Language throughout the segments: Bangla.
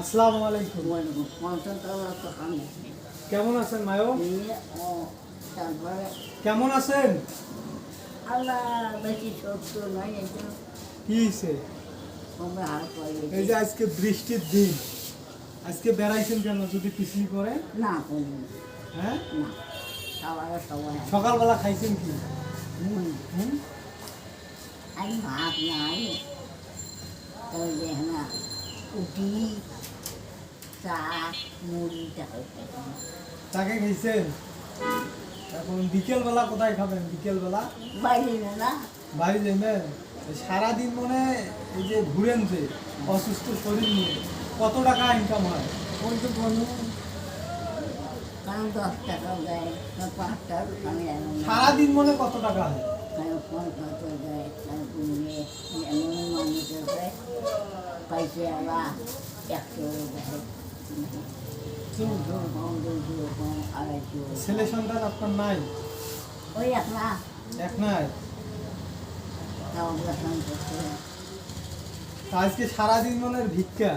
আসসালামু আলাইকুম কেমন আছেন মায়ো? কেমন আছেন কি এই যে আজকে বৃষ্টির দিন আজকে বেড়াইছেন কেন? যদি পিছলি করে না হ্যাঁ? সকালবেলা খাইছেন কি? ভাত নাই। উঠি চা মুড়ি টাকা তাকে এখন বিকেলবেলা কোথায় খাবেন? বিকেলবেলা? বাইরে না না। বাড়ি যাবেন? সারাদিন মনে এই যে ঘুরেন যে অসুস্থ শরীর নিয়ে কত টাকা ইনকাম হয়? ওই তো বলুন। কারণ দশ টাকা দেয় না পাঁচ টাকা আমি জানি না। সারাদিন মনে কত টাকা হয়? ফোন কত ছেলে সন্তান আপনার নাই? ওই এক না এক নাই আজকে সারাদিন মনের ভিক্ষা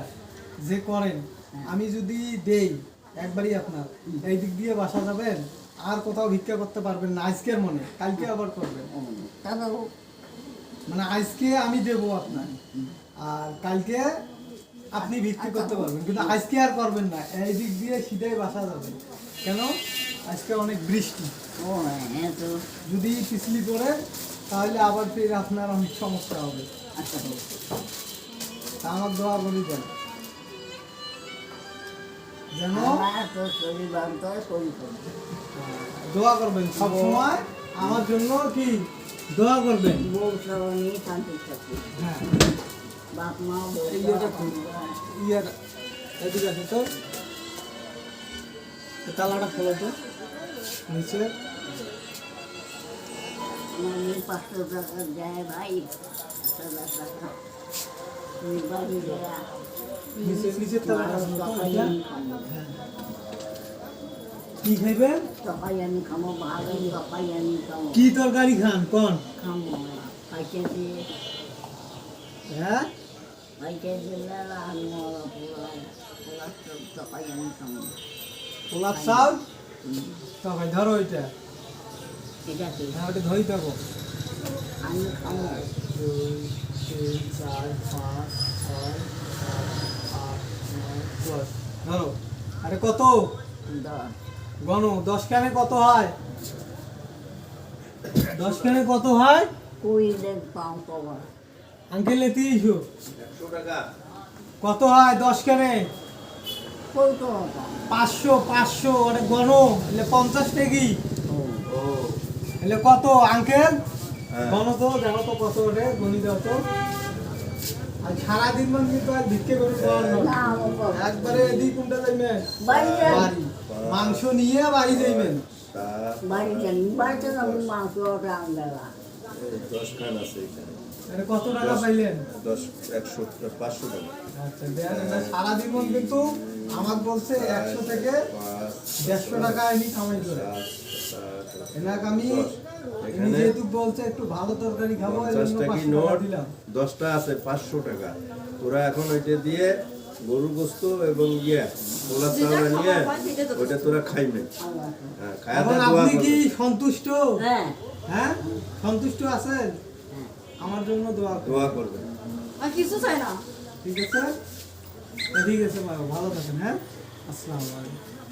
যে করেন আমি যদি দেই একবারই আপনার এই দিক দিয়ে বাসা যাবেন আর কোথাও ভিক্ষা করতে পারবেন না আজকের মনে কালকে আবার করবেন। মানে আজকে আমি দেবো আপনার আর কালকে আপনি ভিক্ষা করতে পারবেন কিন্তু আজকে আর করবেন না। এই দিক দিয়ে সিধাই বাসা যাবেন কেন? আজকে অনেক বৃষ্টি। ও হ্যাঁ তো। যদি পিছলি পড়ে তাহলে আবার ফের আপনার অনেক সমস্যা হবে। আচ্ছা আমার দোয়া বলি দেন যেন দোয়া করবেন সব সময় আমার জন্য কি? দোয়া করবেন। হ্যাঁ। বাপ। ইয়ার এদিকে আছে তো। তালাটা খোলো তো নিচে। পাঁচশো টাকা দেয় ভাই। এটা। হ্যাঁ। কি কি তরকারি খান? কোন? দিয়ে হ্যাঁ? চাল ধরো এটা। এটা কি? হ্যাঁ ওটা ধরি থাকো। আমি দুই তিন চার পাঁচ ছয় সাত আট নয় দশ। ধরো। আরে কত? গণ দশ খানে কত হয়? দশ খানে কত হয়? কুড়ি দেখ পাও পাওয়া। আঙ্কেল এতে কত হয় দশ পাও পাঁচশো পাঁচশো ওটা গণ এলে পঞ্চাশ টেকি এলে কত আঙ্কেল? হ্যাঁ। গণ তো দেখো তো কত ওঠে গণি দাও তো আর সারাদিন মান কিন্তু আর ভিক্ষে করে। একবারে এদিক কোনটা যাইবেন বাড়ি মাংস নিয়ে বাড়ি যাইবেন সাত বাড়ি বাড়িতে মাংস দশ খান আছে এখানে। কত টাকা পাইলেন? দশ একশো পাঁচশো টাকা। আচ্ছা দেন এটা সারাদিন কিন্তু আমার বলছে একশো থেকে দেড়শো টাকা আমি কামাই করে। সাত সাত এনাকে আমি দশ। উনি এখানে যেহেতু বলছে একটু ভালো তরকারি খাব এই পঞ্চাশ জন্য টাকি পাঁচশো টাকা নোট দিলাম। দশটা আছে পাঁচশো টাকা। তোরা এখন ওইটা দিয়ে গরুর গোস্ত এবং ইয়ে পোলা চাউল নিয়ে ওইটা তোরা খাইবে আল্লাহ হ্যাঁ আপনি কি সন্তুষ্ট? হ্যাঁ। হ্যাঁ? সন্তুষ্ট আছেন? আমার জন্য দোয়া। দোয়া করবে। আর কিছু চাই না। ঠিক আছে? ঠিক আছে ভালো থাকেন হ্যাঁ? আসসালামু আলাইকুম।